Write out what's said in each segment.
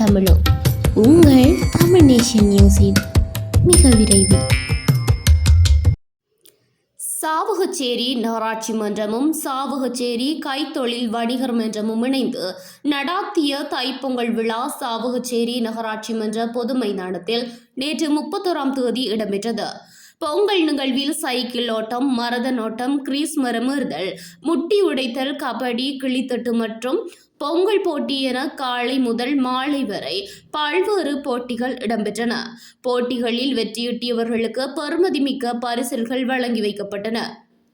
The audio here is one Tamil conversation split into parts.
தமிழோ உங்கள் தமிழ் நேஷன் நியூஸின் மிக விரைவில். சாவகச்சேரி நகராட்சி மன்றமும் சாவகச்சேரி கைத்தொழில் வணிகர் மன்றமும் இணைந்து நடாத்திய தைப்பொங்கல் விழா சாவகச்சேரி நகராட்சி மன்ற பொது மைதானத்தில் நேற்று முப்பத்தோராம் தேதி இடம்பெற்றது. பொங்கல் நிகழ்வில் சைக்கிள் ஓட்டம் மரத நோட்டம் கிரீஸ் மரம் முட்டி உடைத்தல் கபடி கிளித்தட்டு மற்றும் பொங்கல் போட்டி என காலை முதல் மாலை வரை பல்வேறு போட்டிகள் இடம்பெற்றன. போட்டிகளில் வெற்றியீட்டியவர்களுக்கு பெருமதிமிக்க பரிசில்கள் வழங்கி வைக்கப்பட்டன.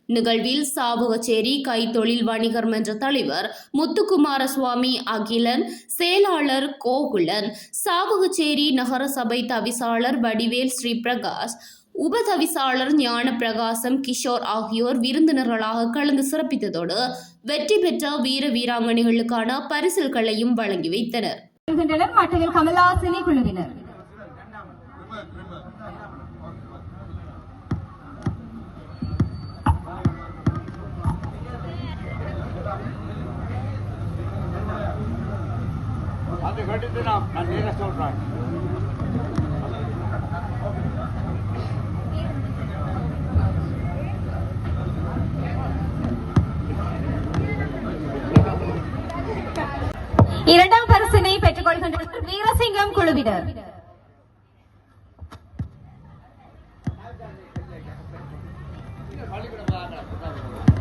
நிகழ்வில் சாபுகச்சேரி கைத்தொழில் வணிகர் மன்ற தலைவர் முத்துக்குமாரசுவாமி அகிலன் செயலாளர் கோகுலன் சாபுகச்சேரி நகரசபை தவிசாளர் வடிவேல் ஸ்ரீபிரகாஷ் உபதவிசாளர் ஞான பிரகாசம் கிஷோர் ஆகியோர் விருந்தினர்களாக கலந்து சிறப்பித்ததோடு வெற்றி பெற்ற வீர வீராங்கனைகளுக்கான பரிசில்களையும் வழங்கி வைத்தனர். மற்றவர் கமலாசினி குழுவினர். அது கட்டிட்டு நான் நான் நேர சொல்றேன். இரண்டாம் பரிசினை பெற்றுக் கொள்கின்றனர் வீரசிங்கம் குழுவினர். பள்ளிக்கூடம்